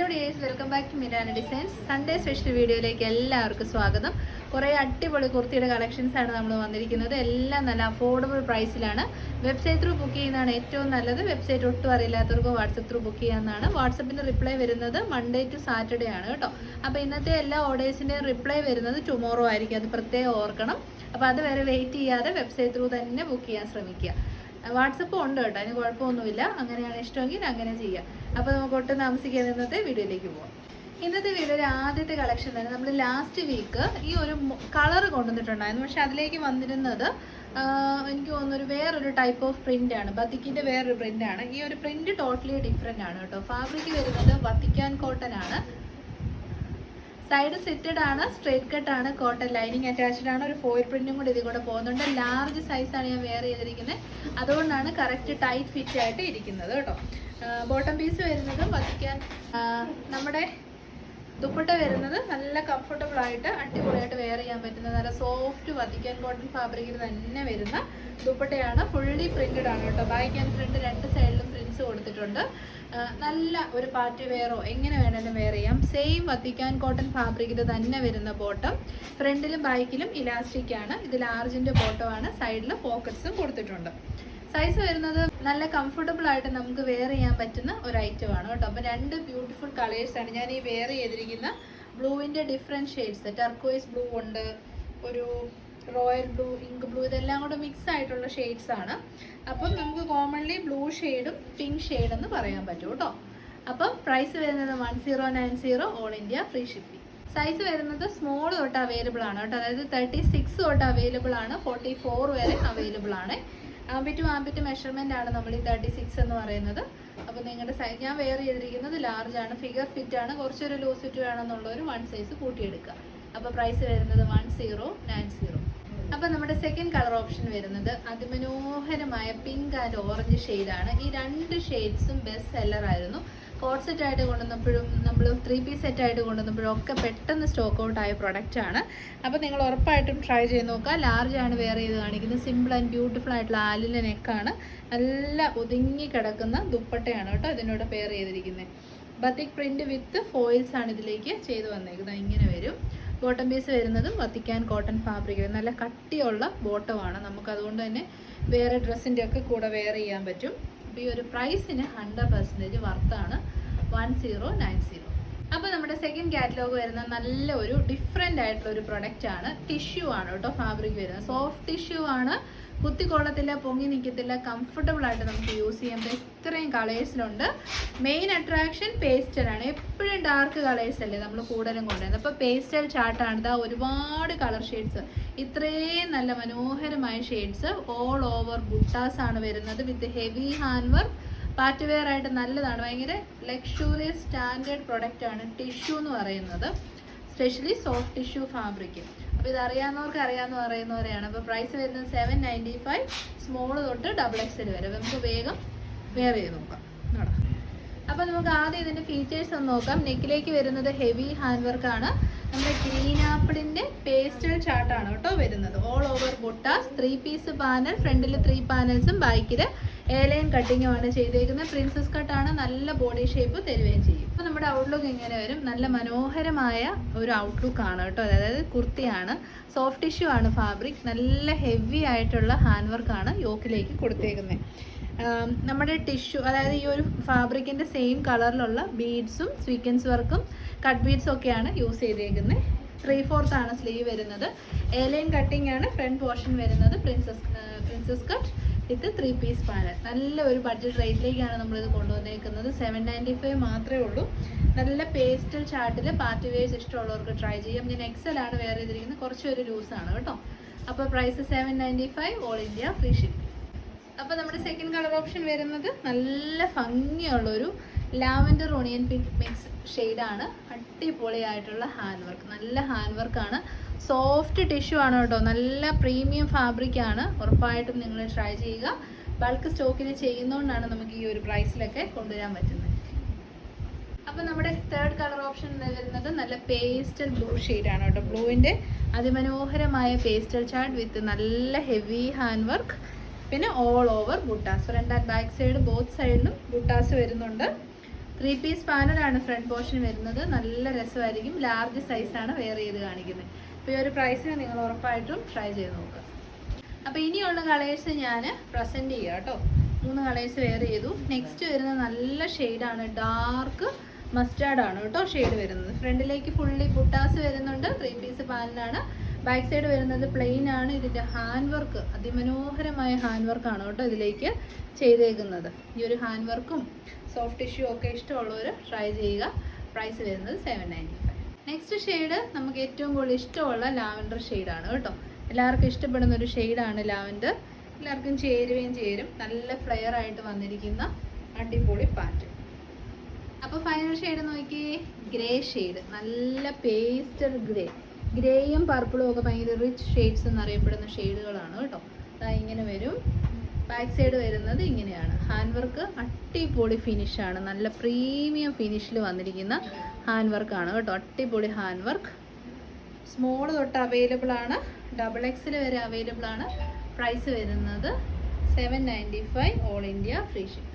Hello dears welcome back to Mirana designs sunday special വീഡിയോയിലേക്ക് എല്ലാവർക്കും സ്വാഗതം. കുറേ അടിപൊളി കുർത്തിയുടെ കളക്ഷൻസ് ആണ് നമ്മൾ വന്നിരിക്കുന്നത്. എല്ലാം നല്ല അഫോർഡബിൾ പ്രൈസിലാണ് വെബ്സൈറ്റ് ത്രൂ ബുക്ക് ചെയ്യുന്നതാണ് ഏറ്റവും നല്ലത്. വെബ്സൈറ്റ് ഒട്ടും അറിയില്ലാത്തവർക്ക് വാട്സപ്പ് ത്രൂ ബുക്ക് ചെയ്യാവുന്നതാണ്. വാട്സപ്പിന്റെ റിപ്ലൈ വരുന്നത് മൺഡേ ടു സാറ്റർഡേ ആണ് കേട്ടോ. അപ്പോൾ ഇന്നത്തെ എല്ലാ ഓർഡേഴ്സിന്റെയും റിപ്ലൈ വരുന്നത് ടുമോറോ ആയിരിക്കും. അത് പ്രത്യേകം ഓർക്കണം. അപ്പോൾ അതുവരെ വെയിറ്റ് ചെയ്യാതെ വെബ്സൈറ്റ് ത്രൂ തന്നെ ബുക്ക് ചെയ്യാൻ ശ്രമിക്കുക. വാട്സപ്പ് ഉണ്ട് കേട്ടോ അതിന് കുഴപ്പമൊന്നുമില്ല. അങ്ങനെയാണ് ഇഷ്ടമെങ്കിൽ അങ്ങനെ ചെയ്യാം. അപ്പോൾ നമുക്ക് ഒട്ടും താമസിക്കാതെ ഇന്നത്തെ വീഡിയോയിലേക്ക് പോകാം ഇന്നത്തെ വീഡിയോയിലെ ആദ്യത്തെ കളക്ഷൻ തന്നെ നമ്മൾ ലാസ്റ്റ് വീക്ക് ഈ ഒരു കളർ കൊണ്ടുവന്നിട്ടുണ്ടായിരുന്നു. പക്ഷെ അതിലേക്ക് വന്നിരുന്നത് എനിക്ക് തോന്നുന്നു ഒരു വേറൊരു ടൈപ്പ് ഓഫ് പ്രിന്റ് ആണ്. ബത്തിക്കിന്റെ വേറൊരു പ്രിന്റ് ആണ്. ഈ ഒരു പ്രിന്റ് ടോട്ടലി ഡിഫറെന്റ് ആണ് കേട്ടോ. ഫാബ്രിക് വരുന്നത് വത്തിക്കാൻ കോട്ടൺ ആണ്. സൈഡ് സിറ്റഡ് ആണ് സ്ട്രേറ്റ് കട്ട് ആണ് കോട്ടൺ ലൈനിങ് അറ്റാച്ച്ഡ് ആണ്. ഒരു ഫോയിൽ പ്രിന്റും കൂടി ഇതിൽ കൂടെ പോകുന്നുണ്ട് ലാർജ് സൈസാണ് ഞാൻ വെയർ ചെയ്തിരിക്കുന്നത് അതുകൊണ്ടാണ് കറക്റ്റ് ടൈറ്റ് ഫിറ്റ് ആയിട്ട് ഇരിക്കുന്നത് കേട്ടോ. ബോട്ടം പീസ് വരുന്നത് വധിക്കാൻ നമ്മുടെ ദുപ്പട്ട വരുന്നത് നല്ല കംഫർട്ടബിൾ ആയിട്ട് അടിപൊളിയായിട്ട് വെയർ ചെയ്യാൻ പറ്റുന്ന നല്ല സോഫ്റ്റ് വധിക്കാൻ കോട്ടൺ ഫാബ്രിക്കിൽ തന്നെ വരുന്ന ദുപ്പട്ടയാണ്. ഫുള്ളി പ്രിന്റഡ് ആണ് കേട്ടോ. ബാക്ക് ആൻഡ് ഫ്രണ്ട് രണ്ട് സൈഡിലും പ്രിന്റ്സ് കൊടുത്തിട്ടുണ്ട്. നല്ല ഒരു പാർട്ടി വെയറോ എങ്ങനെ വേണമെങ്കിലും വെയർ ചെയ്യാം. സെയിം വത്തിക്കാൻ കോട്ടൺ ഫാബ്രിക്കിൽ തന്നെ വരുന്ന ബോട്ടം ഫ്രണ്ടിലും ബാക്കിലും ഇലാസ്റ്റിക് ആണ്. ഇത് ലാർജിന്റെ ആണ്. സൈഡിൽ പോക്കറ്റ്സും കൊടുത്തിട്ടുണ്ട്. സൈസ് വരുന്നത് നല്ല കംഫർട്ടബിൾ ആയിട്ട് നമുക്ക് വെയർ ചെയ്യാൻ പറ്റുന്ന ഒരു ഐറ്റം ആണ് കേട്ടോ. അപ്പോൾ രണ്ട് ബ്യൂട്ടിഫുൾ കളേഴ്സാണ് ഞാൻ ഈ വെയർ ചെയ്തിരിക്കുന്ന. ബ്ലൂവിന്റെ ഡിഫറെന്റ് ഷെയ്ഡ്സ് ടർക്കോയിസ് ബ്ലൂ ഉണ്ട്. ഒരു റോയൽ ബ്ലൂ ഇങ്ക് ബ്ലൂ ഇതെല്ലാം കൂടെ മിക്സ് ആയിട്ടുള്ള ഷെയ്ഡ്സ് ആണ്. അപ്പം നമുക്ക് കോമൺലി ബ്ലൂ ഷെയ്ഡും പിങ്ക് ഷെയ്ഡ് എന്ന് പറയാൻ പറ്റും കേട്ടോ. അപ്പം പ്രൈസ് വരുന്നത് one zero nine zero all India free shipping size വരുന്നത് സ്മോൾ തൊട്ട് അവൈലബിൾ ആണ് കേട്ടോ. അതായത് തേർട്ടി സിക്സ് തൊട്ട് അവൈലബിൾ ആണ് ഫോർട്ടി ഫോർ വരെ അവൈലബിൾ ആണ്. ആമ്പിറ്റ് ആമ്പിറ്റ് മെഷർമെന്റ് ആണ് നമ്മൾ ഈ തേർട്ടി സിക്സ് എന്ന് പറയുന്നത്. അപ്പോൾ നിങ്ങളുടെ സൈസ് ഞാൻ വെയർ ചെയ്തിരിക്കുന്നത് ലാർജ് ആണ് ഫിഗർ ഫിറ്റ് ആണ്. കുറച്ചൊരു ലൂസ് ഫിറ്റ് വേണമെന്നുള്ളൊരു വൺ സൈസ് കൂട്ടിയെടുക്കുക. അപ്പോൾ പ്രൈസ് വരുന്നത് വൺ സീറോ നയൻ സീറോ അപ്പോൾ നമ്മുടെ സെക്കൻഡ് കളർ ഓപ്ഷൻ വരുന്നത് അതിമനോഹരമായ പിങ്ക് ആൻഡ് ഓറഞ്ച് ഷെയ്ഡാണ് ഈ രണ്ട് ഷെയ്ഡ്സും ബെസ്റ്റ് സെല്ലർ ആയിരുന്നു. കോട്ട് സെറ്റ് ആയിട്ട് കൊണ്ടുവന്നപ്പോഴും നമ്മൾ ത്രീ പീസ് സെറ്റ് ആയിട്ട് കൊണ്ടുവന്നപ്പോഴും ഒക്കെ പെട്ടെന്ന് സ്റ്റോക്ക് ഔട്ട് ആയ പ്രൊഡക്റ്റ് ആണ്. അപ്പോൾ നിങ്ങൾ ഉറപ്പായിട്ടും ട്രൈ ചെയ്ത് നോക്കുക. ലാർജ് ആണ് വെയർ ചെയ്ത് കാണിക്കുന്നത്. സിമ്പിൾ ആൻഡ് ബ്യൂട്ടിഫുൾ ആയിട്ടുള്ള ആലിന്റെ നെക്കാണ് നല്ല ഒതുങ്ങി കിടക്കുന്ന ദുപ്പട്ടയാണ് കേട്ടോ ഇതിനോട് പെയർ ചെയ്തിരിക്കുന്നത്. ബത്തിക് പ്രിന്റ് വിത്ത് ഫോയിൽസ് ആണ് ഇതിലേക്ക് ചെയ്ത് വന്നേക്കുന്നത്. ഇങ്ങനെ വരും. ബോട്ടം പീസ് വരുന്നതും വത്തിക്കാൻ കോട്ടൺ ഫാബ്രിക് നല്ല കട്ടിയുള്ള ബോട്ടമാണ്. നമുക്ക് അതുകൊണ്ട് തന്നെ വേറെ ഡ്രസ്സിന്റെ ഒക്കെ കൂടെ വെയർ ചെയ്യാൻ പറ്റും. അപ്പോൾ ഈ ഒരു പ്രൈസിന് ഹൺഡ്രഡ് പെർസെന്റേജ് വർത്താണ് വൺ സീറോ നയൻ സീറോ അപ്പോൾ നമ്മുടെ സെക്കൻഡ് കാറ്റലോഗ് വരുന്ന നല്ല ഒരു ഡിഫറെന്റ് ആയിട്ടുള്ള ഒരു പ്രൊഡക്റ്റ് ആണ് ടിഷ്യൂ ആണ് കേട്ടോ ഫാബ്രിക് വരുന്നത്. സോഫ്റ്റ് ടിഷ്യൂ ആണ്. കുത്തിക്കൊള്ളത്തില്ല പൊങ്ങി നിൽക്കത്തില്ല കംഫർട്ടബിൾ ആയിട്ട് നമുക്ക് യൂസ് ചെയ്യാൻ ഇത്രയും കളേഴ്സിലുണ്ട് മെയിൻ അട്രാക്ഷൻ പേസ്റ്റൽ ആണ്. എപ്പോഴും ഡാർക്ക് കളേഴ്സ് അല്ലേ നമ്മൾ കൂടുതലും കൊണ്ടുവരുന്നത്. അപ്പോൾ പേസ്റ്റൽ ചാർട്ടാണ് ഇതാ ഒരുപാട് കളർ ഷെയ്ഡ്സ് ഇത്രയും നല്ല മനോഹരമായ ഷെയ്ഡ്സ് ഓൾ ഓവർ ബുട്ടാസ് ആണ് വരുന്നത് with heavy hand work party wear ആയിട്ട് നല്ലതാണ്. ഭയങ്കര ലക്ഷൂറിയസ് സ്റ്റാൻഡേർഡ് പ്രൊഡക്റ്റ് ആണ് ടിഷ്യൂ എന്ന് പറയുന്നത്. സ്പെഷ്യലി സോഫ്റ്റ് ടിഷ്യൂ ഫാബ്രിക് അപ്പോൾ ഇത് അറിയാവുന്നവർക്ക് അറിയാമെന്ന് പറയുന്നവരെയാണ്. അപ്പോൾ പ്രൈസ് വരുന്നത് സെവൻ നയന്റി ഫൈവ് സ്മോൾ തൊട്ട് ഡബിൾ എക്സൽ വരെ. നമുക്ക് വേഗം വെയർ ചെയ്ത് നോക്കാം. അപ്പൊ അപ്പോൾ നമുക്ക് ആദ്യം ഇതിന്റെ ഫീച്ചേഴ്സ് ഒന്ന് നോക്കാം. നെക്കിലേക്ക് വരുന്നത് ഹെവി ഹാൻഡ് വർക്ക് ആണ്. നമ്മുടെ ഗ്രീൻ ആപ്പിളിന്റെ പേസ്റ്റൽ ചാർട്ടാണ് കേട്ടോ വരുന്നത്. All over buttas three piece panel ഫ്രണ്ടിൽ ത്രീ പാനൽസും ബാക്കിൽ എയർലൈൻ കട്ടിങ്ങുമാണ് ചെയ്തേക്കുന്നത്. പ്രിൻസസ് കട്ടാണ് നല്ല ബോഡി ഷേപ്പ് തരുകയും ചെയ്യും. അപ്പോൾ നമ്മുടെ ഔട്ട്ലുക്ക് ഇങ്ങനെ വരും? നല്ല മനോഹരമായ ഒരു ഔട്ട്ലുക്ക് ആണ് കേട്ടോ. അതായത് കുർത്തിയാണ്. സോഫ്റ്റ് ടിഷ്യൂ ആണ് ഫാബ്രിക് നല്ല ഹെവി ആയിട്ടുള്ള ഹാൻഡ് വർക്കാണ് യോക്കിലേക്ക് കൊടുത്തേക്കുന്നത്. നമ്മുടെ ടിഷ്യൂ അതായത് ഈ ഒരു ഫാബ്രിക്കിന്റെ സെയിം കളറിലുള്ള ബീഡ്സും സ്വീക്കൻസ് വർക്കും കട്ട് ബീഡ്സും ഒക്കെയാണ് യൂസ് ചെയ്തേക്കുന്നത്. ത്രീ ഫോർത്ത് ആണ് സ്ലീവ് വരുന്നത്. ഏലൈൻ കട്ടിംഗ് ആണ് ഫ്രണ്ട് പോർഷൻ വരുന്നത്. Princess princess cut with three piece PAN നല്ല ഒരു ബഡ്ജറ്റ് റേറ്റിലേക്കാണ് നമ്മളിത് കൊണ്ടുവന്നേക്കുന്നത്. സെവൻ നയന്റി ഫൈവ് മാത്രമേ ഉള്ളൂ. നല്ല പേസ്റ്റൽ ചാർട്ടിൽ പാർട്ടി വെയർസ് ഇഷ്ടമുള്ളവർക്ക് ട്രൈ ചെയ്യാം. ഞാൻ ആണ് വെയർ ചെയ്തിരിക്കുന്നത്. കുറച്ചൊരു ലൂസാണ് കേട്ടോ. അപ്പോൾ price seven ninety five all India free shipping അപ്പോൾ നമ്മുടെ സെക്കൻഡ് കളർ ഓപ്ഷൻ വരുന്നത് നല്ല ഭംഗിയുള്ളൊരു ലാവൻഡർ ഓണിയൻ പിങ്ക് മിക്സ് ഷെയ്ഡാണ്. അടിപൊളിയായിട്ടുള്ള ഹാൻഡ് വർക്ക്. നല്ല ഹാൻഡ് വർക്കാണ്. സോഫ്റ്റ് ടിഷ്യൂ ആണ് കേട്ടോ. നല്ല പ്രീമിയം ഫാബ്രിക് ആണ്. ഉറപ്പായിട്ടും നിങ്ങൾ ട്രൈ ചെയ്യുക. ബൾക്ക് സ്റ്റോക്കിൽ ചെയ്യുന്നതുകൊണ്ടാണ് നമുക്ക് ഈ ഒരു പ്രൈസിലൊക്കെ കൊണ്ടുവരാൻ പറ്റുന്നത്. അപ്പോൾ നമ്മുടെ തേർഡ് കളർ ഓപ്ഷൻ വരുന്നത് നല്ല പേസ്റ്റൽ ബ്ലൂ ആണ് കേട്ടോ. ബ്ലൂവിന്റെ അതിമനോഹരമായ പേസ്റ്റൽ ചാർട്ട് വിത്ത് നല്ല ഹെവി ഹാൻഡ് വർക്ക്. പിന്നെ all over buttas front and back side both സൈഡിലും ബുട്ടാസ് വരുന്നുണ്ട്. ത്രീ പീസ് പാനലാണ് ഫ്രണ്ട് പോർഷൻ വരുന്നത്. നല്ല രസമായിരിക്കും. ലാർജ് സൈസാണ് വെയർ ചെയ്ത് കാണിക്കുന്നത്. അപ്പോൾ ഈ ഒരു പ്രൈസിന് നിങ്ങൾ ഉറപ്പായിട്ടും ട്രൈ ചെയ്ത് നോക്കുക. അപ്പോൾ ഇനിയുള്ള കളേഴ്സ് ഞാൻ പ്രസന്റ് ചെയ്യാം കേട്ടോ. മൂന്ന് കളേഴ്സ് വെയർ ചെയ്തു. നെക്സ്റ്റ് വരുന്ന നല്ല ഷെയ്ഡാണ് ഡാർക്ക് മസ്റ്റാർഡാണ് കേട്ടോ ഷെയ്ഡ് വരുന്നത്. ഫ്രണ്ടിലേക്ക് ഫുള്ളി പുട്ടാസ് വരുന്നുണ്ട്. ത്രീ പീസ് പാനലാണ്. ബാക്ക് സൈഡ് വരുന്നത് പ്ലെയിൻ ആണ്. ഇതിന്റെ ഹാൻഡ് വർക്ക് അതിമനോഹരമായ ഹാൻഡ് വർക്കാണ് കേട്ടോ ഇതിലേക്ക് ചെയ്തേക്കുന്നത്. ഈ ഒരു ഹാൻഡ് വർക്കും സോഫ്റ്റ് ടിഷ്യൂ ഒക്കെ ഇഷ്ടമുള്ളവർ ട്രൈ ചെയ്യുക. പ്രൈസ് വരുന്നത് seven ninety five next shade നമുക്ക് ഏറ്റവും കൂടുതൽ ഇഷ്ടമുള്ള ലാവൻഡർ ഷെയ്ഡാണ് കേട്ടോ. എല്ലാവർക്കും ഇഷ്ടപ്പെടുന്ന ഒരു ഷെയ്ഡാണ് ലാവൻഡർ എല്ലാവർക്കും ചേരുകയും ചേരും. നല്ല ഫ്ലെയർ ആയിട്ട് വന്നിരിക്കുന്ന അടിപൊളി പാറ്റ് അപ്പോൾ ഫൈനൽ ഷെയ്ഡ് നോക്കി ഗ്രേ ഷെയ്ഡ് നല്ല പേസ്റ്റർ ഗ്രേ ഗ്രേയും പർപ്പിളും ഒക്കെ ഭയങ്കര റിച്ച് ഷെയ്ഡ്സ് എന്നറിയപ്പെടുന്ന ഷെയ്ഡുകളാണ് കേട്ടോ. അതാ ഇങ്ങനെ വരും. ബാക്ക് സൈഡ് വരുന്നത് ഇങ്ങനെയാണ്. ഹാൻഡ് വർക്ക് അട്ടിപ്പൊളി ഫിനിഷാണ് നല്ല പ്രീമിയം ഫിനിഷിൽ വന്നിരിക്കുന്ന ഹാൻഡ് വർക്കാണ് കേട്ടോ. അട്ടിപ്പൊളി ഹാൻഡ് വർക്ക് സ്മോൾ തൊട്ട് അവൈലബിൾ ആണ്. ഡബിൾ എക്സിൽ വരെ അവൈലബിൾ ആണ്. പ്രൈസ് വരുന്നത് seven ninety five all India free ship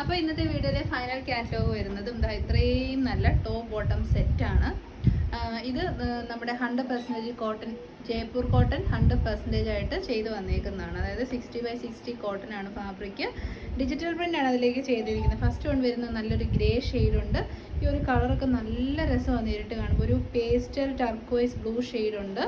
അപ്പോൾ ഇന്നത്തെ വീഡിയോയിലെ ഫൈനൽ കാറ്റലോഗ് വരുന്നത് എന്താ ഇത്രയും നല്ല ടോപ്പ് ബോട്ടം സെറ്റാണ് ഇത് നമ്മുടെ hundred percentage cotton Jaipur cotton hundred percentage ആയിട്ട് ചെയ്ത് വന്നേക്കുന്നതാണ്. അതായത് സിക്സ്റ്റി ബൈ സിക്സ്റ്റി കോട്ടൺ ആണ് ഫാബ്രിക് ഡിജിറ്റൽ പ്രിന്റ് ആണ് അതിലേക്ക് ചെയ്തിരിക്കുന്നത്. ഫസ്റ്റ് വൺ വരുന്ന നല്ലൊരു ഗ്രേ ഉണ്ട്. ഈ ഒരു കളറൊക്കെ നല്ല രസമാണ് നേരിട്ട് കാണുമ്പോൾ. ഒരു പേസ്റ്റൽ ടർക്കോയ്സ് ബ്ലൂ ഉണ്ട്.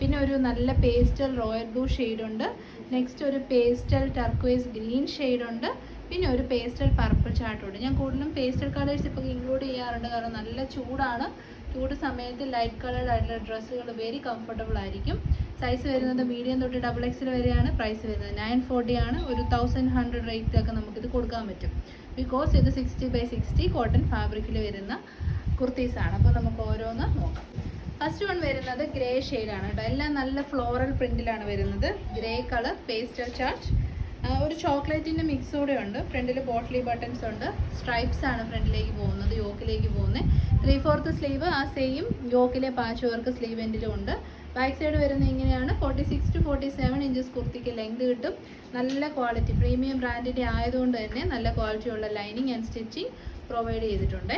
പിന്നെ ഒരു നല്ല പേസ്റ്റൽ റോയൽ ബ്ലൂ ഉണ്ട്. നെക്സ്റ്റ് ഒരു പേസ്റ്റൽ ടർക്കോയ്സ് ഗ്രീൻ ഉണ്ട്. പിന്നെ ഒരു പേസ്റ്റൽ പർപ്പിൾ ചാർട്ടുണ്ട് ഞാൻ കൂടുതലും പേസ്റ്റൽ കളേഴ്സ് ഇപ്പോൾ ഇൻക്ലൂഡ് ചെയ്യാറുണ്ട്. കാരണം നല്ല ചൂടാണ്. ചൂട് സമയത്ത് ലൈറ്റ് കളേർഡ് ആയിട്ടുള്ള ഡ്രസ്സുകൾ വെരി കംഫർട്ടബിൾ ആയിരിക്കും. സൈസ് വരുന്നത് മീഡിയം തൊട്ട് ഡബിൾ എക്സിൽ വരെയാണ്. പ്രൈസ് വരുന്നത് നയൻ ഫോർട്ടി ആണ്. ഒരു തൗസൻഡ് ഹൺഡ്രഡ് റേറ്റിലൊക്കെ നമുക്കിത് കൊടുക്കാൻ പറ്റും. ബിക്കോസ് ഇത് സിക്സ്റ്റി ബൈ സിക്സ്റ്റി കോട്ടൺ ഫാബ്രിക്കിൽ വരുന്ന കുർത്തീസാണ് അപ്പോൾ നമുക്ക് ഓരോന്ന് നോക്കാം. ഫസ്റ്റ് വൺ വരുന്നത് ഗ്രേ ഷെയ്ഡാണ് കേട്ടോ എല്ലാം നല്ല ഫ്ലോറൽ പ്രിന്റിലാണ് വരുന്നത്. ഗ്രേ കളർ പേസ്റ്റൽ ചാർട്ട് ഒരു ചോക്ലേറ്റിന്റെ മിക്സ് കൂടെ ഉണ്ട്. ഫ്രണ്ടിൽ ബോട്ടിലി ബട്ടൺസ് ഉണ്ട്. സ്ട്രൈപ്സ് ആണ് ഫ്രണ്ടിലേക്ക് പോകുന്നത് യോക്കിലേക്ക് പോകുന്നത്. ത്രീ ഫോർത്ത് സ്ലീവ് ആ സെയിം യോക്കിലെ പാച്ച് വർക്ക് സ്ലീവ് എൻഡിലും ഉണ്ട്. ബാക്ക് സൈഡ് വരുന്നത് ഇങ്ങനെയാണ്. Forty six to forty seven inches കുർത്തിക്ക് length കിട്ടും. നല്ല ക്വാളിറ്റി പ്രീമിയം ബ്രാൻഡിന്റെ ആയതുകൊണ്ട് തന്നെ നല്ല ക്വാളിറ്റിയുള്ള ലൈനിങ് ആൻഡ് സ്റ്റിച്ചിങ് പ്രൊവൈഡ് ചെയ്തിട്ടുണ്ട്.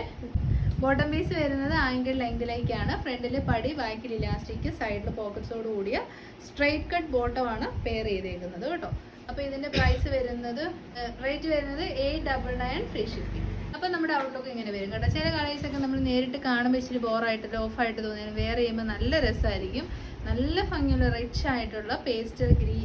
ബോട്ടം പീസ് വരുന്നത് ആങ്കിൾ ലെങ്തിലേക്കാണ് ഫ്രണ്ടിൽ പടി ബാക്കിൽ ഇലാസ്റ്റിക് സൈഡിൽ പോക്കറ്റ്സോട് കൂടിയ സ്ട്രെയിറ്റ് കട്ട് ബോട്ടമാണ് പെയർ ചെയ്തേക്കുന്നത് കേട്ടോ. അപ്പോൾ ഇതിന്റെ പ്രൈസ് വരുന്നത് റേറ്റ് വരുന്നത് eight double nine free shipping അപ്പോൾ നമ്മുടെ ഔട്ട്ലുക്ക് ഇങ്ങനെ വരും കേട്ടോ. ചില കളേഴ്സ് ഒക്കെ നമ്മൾ നേരിട്ട് കാണുമ്പോൾ ഇച്ചിരി ബോറായിട്ട് ഓഫായിട്ട് തോന്നിയാൽ വെയർ ചെയ്യുമ്പോൾ നല്ല രസമായിരിക്കും. നല്ല ഭംഗിയുള്ള റിച്ച് ആയിട്ടുള്ള പേസ്റ്റൽ ഗ്രീ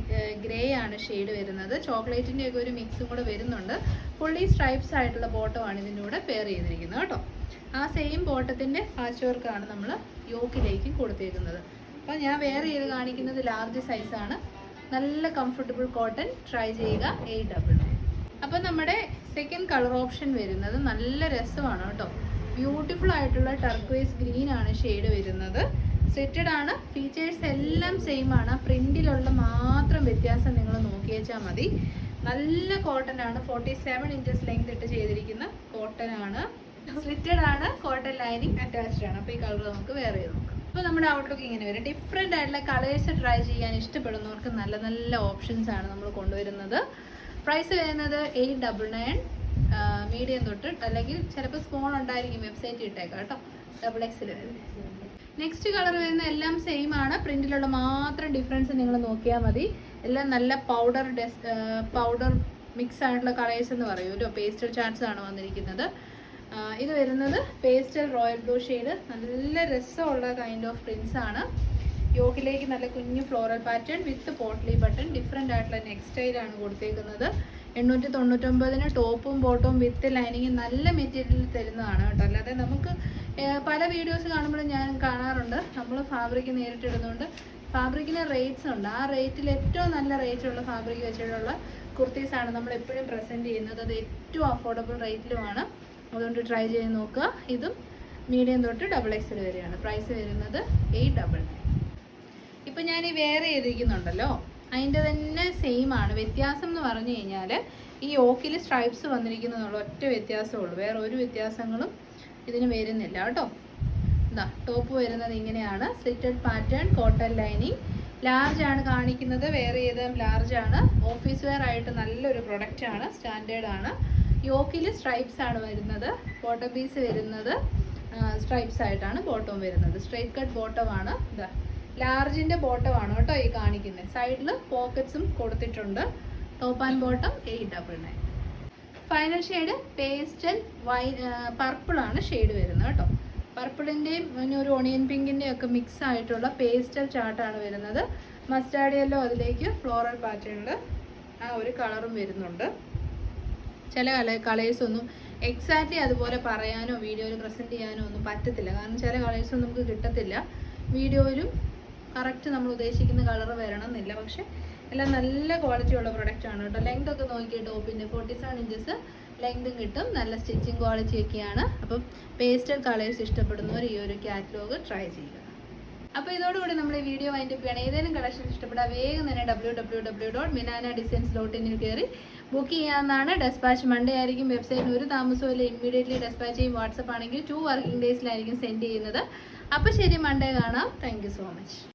ഗ്രേ ആണ് ഷെയ്ഡ് വരുന്നത്. ചോക്ലേറ്റിന്റെ ഒക്കെ ഒരു മിക്സും കൂടെ വരുന്നുണ്ട്. ഫുള്ളി സ്ട്രൈപ്സ് ആയിട്ടുള്ള ബോട്ടമാണ് ഇതിന്റെ കൂടെ പെയർ ചെയ്തിരിക്കുന്നത് കേട്ടോ. ആ സെയിം ബോട്ടത്തിന്റെ പാച്ച് വർക്കാണ് നമ്മൾ യോക്കിലേക്കും കൊടുത്തേക്കുന്നത്. അപ്പോൾ ഞാൻ വേറെ ചെയ്ത് കാണിക്കുന്നത് ലാർജ് സൈസാണ് നല്ല കംഫർട്ടബിൾ കോട്ടൺ ട്രൈ ചെയ്യുക. എ ഡബിൾ അപ്പോൾ നമ്മുടെ സെക്കൻഡ് കളർ ഓപ്ഷൻ വരുന്നത് നല്ല രസമാണ് കേട്ടോ. ബ്യൂട്ടിഫുൾ ആയിട്ടുള്ള ടർക്വേസ് ഗ്രീൻ ആണ് ഷെയ്ഡ് വരുന്നത്. സെറ്റഡ് ആണ്. ഫീച്ചേഴ്സ് എല്ലാം സെയിം ആണ്. പ്രിന്റിലുള്ള മാത്രം വ്യത്യാസം നിങ്ങൾ നോക്കിയേച്ചാൽ മതി. നല്ല കോട്ടൺ ആണ്. ഫോർട്ടി സെവൻ ഇഞ്ചസ് ലെങ്ത് ഇട്ട് ചെയ്തിരിക്കുന്ന കോട്ടൺ ആണ്. സ്ലിറ്റഡ് ആണ്. കോട്ടൺ ലൈനിങ് അറ്റാച്ച്ഡ് ആണ്. അപ്പോൾ ഈ കളർ നമുക്ക് വേറെ നോക്കാം. അപ്പോൾ നമ്മുടെ ഔട്ട്ലുക്ക് ഇങ്ങനെ വരും. ഡിഫറെന്റ് ആയിട്ടുള്ള കളേഴ്സ് ട്രൈ ചെയ്യാൻ ഇഷ്ടപ്പെടുന്നവർക്ക് നല്ല നല്ല ഓപ്ഷൻസ് ആണ് നമ്മൾ കൊണ്ടുവരുന്നത്. പ്രൈസ് വരുന്നത് എയ്റ്റ് ഡബിൾ നയൻ മീഡിയം തൊട്ട് അല്ലെങ്കിൽ ചിലപ്പോൾ സ്മോൾ ഉണ്ടായിരിക്കും വെബ്സൈറ്റ് ഇട്ടേക്കാം കേട്ടോ. ഡബിൾ എക്സിൽ വരുന്നത്. നെക്സ്റ്റ് കളർ വരുന്ന എല്ലാം സെയിം ആണ്. പ്രിന്റിലുള്ള മാത്രം ഡിഫറൻസ് നിങ്ങൾ നോക്കിയാൽ മതി. എല്ലാം നല്ല പൗഡർ ഡെസ് പൗഡർ മിക്സ് ആയിട്ടുള്ള കളേഴ്സ് എന്ന് പറയുമല്ലോ പേസ്റ്റൽ ചാർട്ട്സ് ആണ് വന്നിരിക്കുന്നത്. ഇത് വരുന്നത് പേസ്റ്റൽ റോയൽ ബ്ലൂ ഷെയ്ഡ് നല്ല രസമുള്ള കൈൻഡ് ഓഫ് പ്രിൻസ് ആണ്. യോക്കിലേക്ക് നല്ല കുഞ്ഞു floral pattern with potli button different ആയിട്ടുള്ള നെക്സ്റ്റ് സ്റ്റൈലാണ് കൊടുത്തേക്കുന്നത്. എണ്ണൂറ്റി തൊണ്ണൂറ്റൊമ്പതിന് ടോപ്പും ബോട്ടവും വിത്ത് ലൈനിങ്ങും നല്ല മെറ്റീരിയൽ തരുന്നതാണ് കേട്ടോ. അല്ലാതെ നമുക്ക് പല വീഡിയോസ് കാണുമ്പോഴും ഞാൻ കാണാറുണ്ട്. നമ്മൾ ഫാബ്രിക് നേരിട്ടിടുന്നുണ്ട് ഫാബ്രിക്കിന് റേറ്റ്സ് ഉണ്ട്. ആ റേറ്റിൽ ഏറ്റവും നല്ല റേറ്റുള്ള ഫാബ്രിക് വെച്ചിട്ടുള്ള കുർത്തീസാണ് നമ്മൾ എപ്പോഴും പ്രസന്റ് ചെയ്യുന്നത്. അത് ഏറ്റവും അഫോർഡബിൾ റേറ്റിലുമാണ് അതുകൊണ്ട് ട്രൈ ചെയ്ത് നോക്കുക. ഇതും മീഡിയം തൊട്ട് ഡബിൾ എക്സൽ വരെയാണ്. പ്രൈസ് വരുന്നത് എയ്റ്റ് ഡബിൾ നയൻ ഇപ്പം ഞാൻ ഈ വേറെ ചെയ്തിരിക്കുന്നുണ്ടല്ലോ അതിന്റെ തന്നെ സെയിം ആണ്. വ്യത്യാസം എന്ന് പറഞ്ഞു കഴിഞ്ഞാൽ ഈ ഓക്കിൽ സ്ട്രൈപ്സ് വന്നിരിക്കുന്നതുള്ള ഒറ്റ വ്യത്യാസമേ ഉള്ളൂ. വേറെ ഒരു വ്യത്യാസങ്ങളും ഇതിന് വരുന്നില്ല കേട്ടോ. എന്താ ടോപ്പ് വരുന്നത് ഇങ്ങനെയാണ്. Slitted pattern cotton lining large ആണ് കാണിക്കുന്നത്. വേറെ ഏതും ലാർജ് ആണ്. ഓഫീസ് വെയർ ആയിട്ട് നല്ലൊരു പ്രൊഡക്റ്റ് ആണ്. സ്റ്റാൻഡേർഡ് ആണ്. യോക്കിൽ സ്ട്രൈപ്സ് ആണ് വരുന്നത്. ബോട്ടം പീസ് വരുന്നത് സ്ട്രൈപ്സ് ആയിട്ടാണ് ബോട്ടം വരുന്നത്. സ്ട്രൈറ്റ് കട്ട് ബോട്ടം ആണ്. ഇതാ ലാർജിന്റെ ബോട്ടം ആണ് കേട്ടോ ഈ കാണിക്കുന്നത് സൈഡിൽ പോക്കറ്റ്സും കൊടുത്തിട്ടുണ്ട്. Top and bottom eight double nine final shade pastel Y പർപ്പിളാണ് ഷെയ്ഡ് വരുന്നത് കേട്ടോ. പർപ്പിളിന്റെയും പിന്നെ ഒരു ഓണിയൻ പിങ്കിന്റെയും ഒക്കെ മിക്സ് ആയിട്ടുള്ള പേസ്റ്റൽ ചാർട്ടാണ് വരുന്നത്. മസ്റ്റാർഡ് യെല്ലോ അതിലേക്ക് ഫ്ലോറൽ പാറ്റേണിൽ ആ ഒരു കളറും വരുന്നുണ്ട്. ചില കള കളേഴ്സ് ഒന്നും എക്സാക്ട്ലി അതുപോലെ പറയാനോ വീഡിയോയിൽ പ്രസന്റ് ചെയ്യാനോ ഒന്നും പറ്റത്തില്ല. കാരണം ചില കളേഴ്സ് ഒന്നും നമുക്ക് കിട്ടത്തില്ല. വീഡിയോയിലും കറക്റ്റ് നമ്മൾ ഉദ്ദേശിക്കുന്ന കളർ വരണം എന്നില്ല പക്ഷേ എല്ലാം നല്ല ക്വാളിറ്റി ഉള്ള പ്രൊഡക്റ്റാണ് കേട്ടോ. ലെങ്ത് ഒക്കെ നോക്കി ടോപ്പിന്റെ ഫോർട്ടി സെവൻ ഇഞ്ചസ് ലെങ്തും കിട്ടും. നല്ല സ്റ്റിച്ചിങ് ക്വാളിറ്റിയൊക്കെയാണ് അപ്പം പേസ്റ്റൽ കളേഴ്സ് ഇഷ്ടപ്പെടുന്നവർ ഈ ഒരു കാറ്റലോഗ് ട്രൈ ചെയ്യുക. അപ്പോൾ ഇതോടുകൂടി നമ്മൾ ഈ വീഡിയോ വൈൻഡ് അപ്പ് ഏതെങ്കിലും കളക്ഷൻ ഇഷ്ടപ്പെട്ടാൽ വേഗം തന്നെ W W W dot Minana designs dot ഇനിൽ കയറി ബുക്ക് ചെയ്യാവുന്നതാണ്. ഡെസ്പാച്ച് മൺഡേ ആയിരിക്കും വെബ്സൈറ്റിന് ഒരു താമസവും ഇല്ല. ഇമ്മീഡിയറ്റ്ലി ഡെസ്പാച്ച് ചെയ്യും. വാട്സപ്പ് ആണെങ്കിൽ ടു വർക്കിംഗ് ഡേയ്സിലായിരിക്കും സെൻഡ് ചെയ്യുന്നത്. അപ്പോൾ ശരി മൺഡേ കാണാം. Thank so much